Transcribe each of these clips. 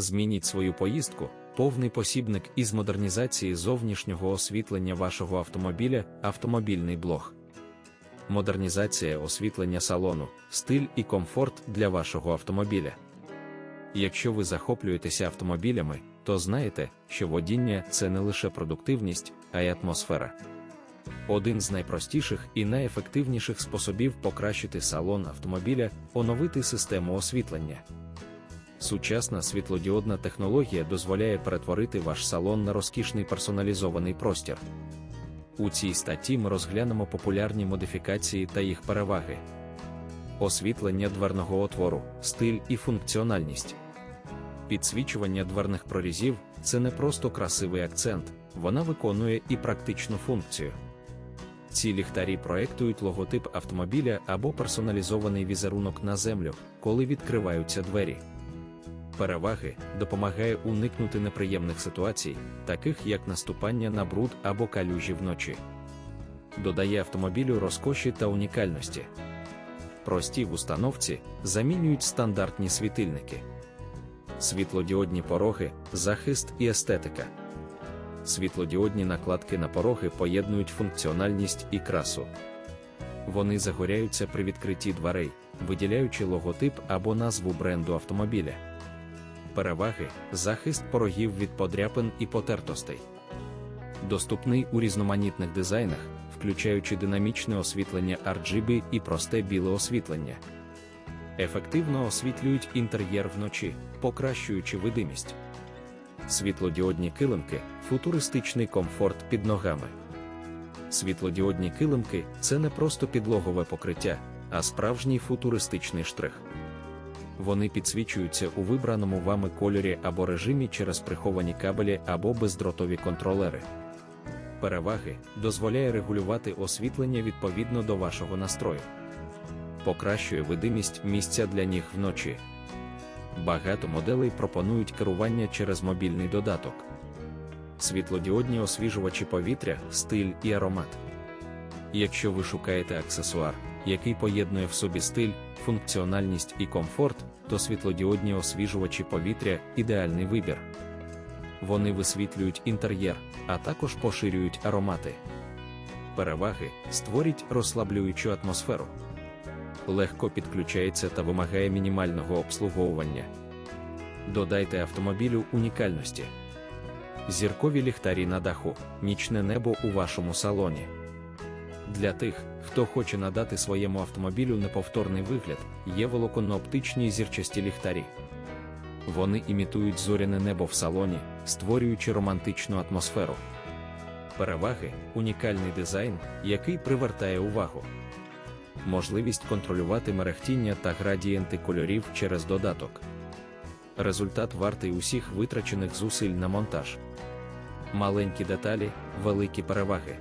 Змініть свою поїздку, повний посібник із модернізації зовнішнього освітлення вашого автомобіля, автомобільний блог. Модернізація освітлення салону, стиль і комфорт для вашого автомобіля. Якщо ви захоплюєтеся автомобілями, то знаєте, що водіння це не лише продуктивність, а й атмосфера. Один з найпростіших і найефективніших способів покращити салон автомобіля оновити систему освітлення. Сучасна світлодіодна технологія дозволяє перетворити ваш салон на розкішний персоналізований простір. У цій статті ми розглянемо популярні модифікації та їх переваги. Освітлення дверного отвору, стиль і функціональність. Підсвічування дверних прорізів це не просто красивий акцент, вона виконує і практичну функцію. Ці ліхтарі проектують логотип автомобіля або персоналізований візерунок на землю, коли відкриваються двері. Переваги допомагає уникнути неприємних ситуацій, таких як наступання на бруд або калюжі вночі. Додає автомобілю розкоші та унікальності. Прості в установці замінюють стандартні світильники, світлодіодні пороги, захист і естетика. Світлодіодні накладки на пороги поєднують функціональність і красу. Вони загоряються при відкритті дверей, виділяючи логотип або назву бренду автомобіля. Переваги захист порогів від подряпин і потертостей. Доступний у різноманітних дизайнах, включаючи динамічне освітлення RGB і просте біле освітлення. Ефективно освітлюють інтер'єр вночі, покращуючи видимість. Світлодіодні килимки футуристичний комфорт під ногами. Світлодіодні килимки це не просто підлогове покриття, а справжній футуристичний штрих. Вони підсвічуються у вибраному вами кольорі або режимі через приховані кабелі або бездротові контролери. Переваги дозволяє регулювати освітлення відповідно до вашого настрою. Покращує видимість місця для ніг вночі. Багато моделей пропонують керування через мобільний додаток. Світлодіодні освіжувачі повітря, стиль і аромат. Якщо ви шукаєте аксесуар, який поєднує в собі стиль, функціональність і комфорт, то світлодіодні освіжувачі повітря ідеальний вибір. Вони висвітлюють інтер'єр, а також поширюють аромати. Переваги створюють розслаблюючу атмосферу. Легко підключається та вимагає мінімального обслуговування. Додайте автомобілю унікальності. Зіркові ліхтарі на даху, нічне небо у вашому салоні. Для тих, хто хоче надати своєму автомобілю неповторний вигляд, є волоконно-оптичні зірчасті ліхтарі. Вони імітують зоряне небо в салоні, створюючи романтичну атмосферу. Переваги унікальний дизайн, який привертає увагу. Можливість контролювати мерехтіння та градієнти кольорів через додаток. Результат вартий усіх витрачених зусиль на монтаж. Маленькі деталі, великі переваги.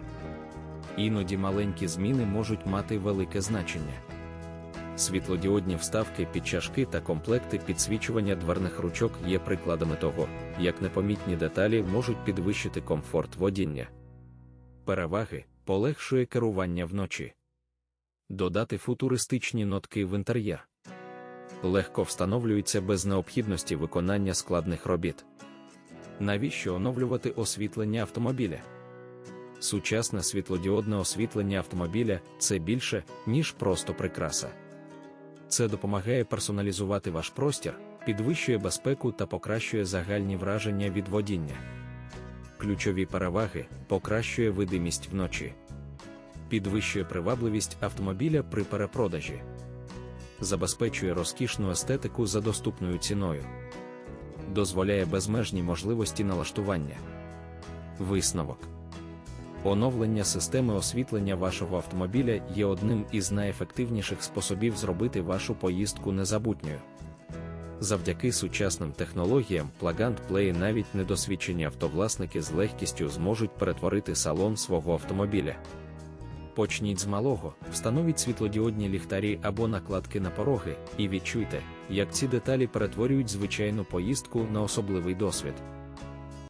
Іноді маленькі зміни можуть мати велике значення. Світлодіодні вставки під чашки та комплекти підсвічування дверних ручок є прикладами того, як непомітні деталі можуть підвищити комфорт водіння. Переваги полегшує керування вночі. Додати футуристичні нотки в інтер'єр. Легко встановлюється без необхідності виконання складних робіт. Навіщо оновлювати освітлення автомобіля? Сучасне світлодіодне освітлення автомобіля це більше, ніж просто прикраса. Це допомагає персоналізувати ваш простір, підвищує безпеку та покращує загальні враження від водіння. Ключові переваги покращує видимість вночі, підвищує привабливість автомобіля при перепродажі, забезпечує розкішну естетику за доступною ціною, дозволяє безмежні можливості налаштування. Висновок Оновлення системи освітлення вашого автомобіля є одним із найефективніших способів зробити вашу поїздку незабутньою. Завдяки сучасним технологіям Plug Play навіть недосвідчені автовласники з легкістю зможуть перетворити салон свого автомобіля. Почніть з малого, встановіть світлодіодні ліхтарі або накладки на пороги, і відчуйте, як ці деталі перетворюють звичайну поїздку на особливий досвід.